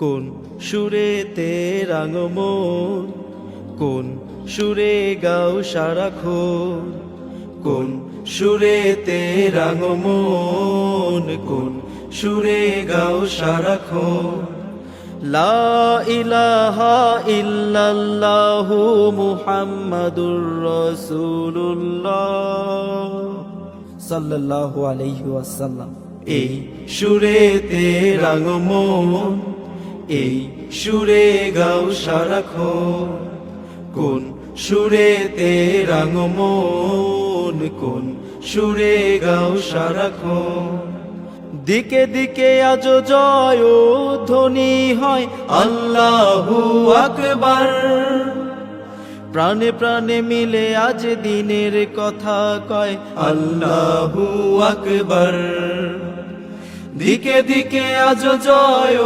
কোন সুরেতে রাঙমন কোন সুরে গাও সারাক্ষণ কোন সুরেতে রাঙমন কোন সুরে গাও সারাক্ষণ লা ইলাহা ইল্লাল্লাহু মুহাম্মাদুর রাসূলুল্লাহ সাল্লাল্লাহু আলাইহি ওয়াসাল্লাম। এই সুরেতে রাঙমন এই সুরে গাও সারাক্ষণ কোন সুরেতে রাঙমন কোন সুরে গাও সারাক্ষণ দিকে দিকে আজ জয় ধ্বনি হয় আল্লাহু আকবার। প্রাণে প্রাণে মিলে আজ দিনের কথা কয় আল্লাহু আকবার। দিকে দিকে আজ জয়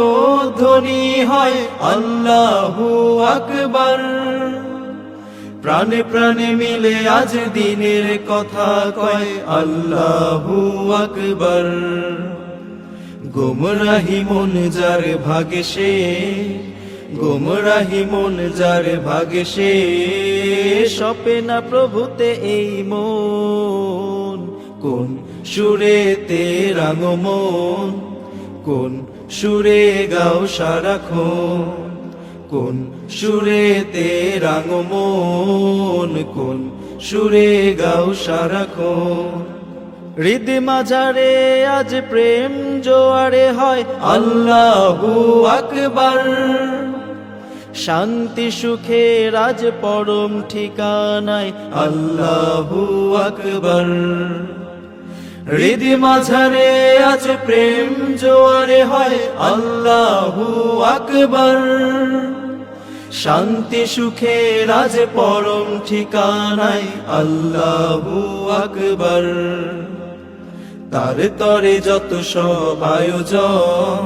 ধ্বনি হয়, আল্লাহু আকবার। প্রাণে প্রাণে মিলে আজ দিনের কথা কয়, আল্লাহু আকবার। গোমরাহি মন যার ভাগে সে, গোমরাহি মন যার ভাগে সে সপে না প্রভুতে এই মন। কোন সুরে সুরেতে রাঙমন কোন সুরে গাও সারাক্ষণ কোন সুরে সুরেতে রাঙমন কোন সুরে গাও সারাক্ষণ হৃদ মাঝারে আজ প্রেম জোয়ারে হয়, আল্লাহু আকবার। শান্তি সুখে রাজ পরম ঠিকানায়, আল্লাহু আকবার। হৃদ মাঝারে আজ প্রেম, জোয়ারে হয় আল্লাহু আকবার। শান্তি, সুখে রাজ পরম ঠিকানায় আল্লাহু আকবার। তার তরে যত সব আয়োজন,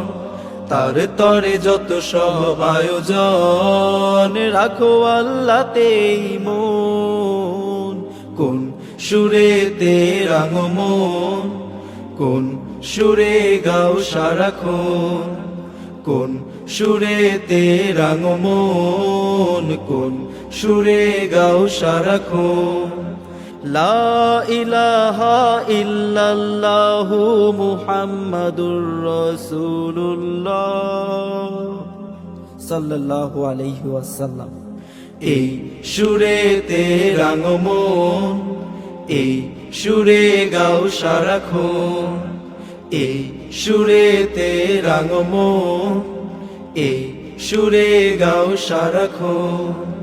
তার তরে যত সব আয়োজন, রাখো আল্লাতেই মন। কোন সুরেতে রাঙমন কোন সুরে গাও সারাক্ষণ। কোন সুরেতে রাঙমন কোন সুরে গাও সারাক্ষণ। লা ইলাহা ইল্লাল্লাহু মুহাম্মাদুর রাসূলুল্লাহ। সাল্লাল্লাহু আলাইহি ওয়াসাল্লাম। এই সুরেতে রাঙমন এই সুরে গাও সারাক্ষণ এই সুরেতে রাঙমো। এই সুরে গাও সারাক্ষণ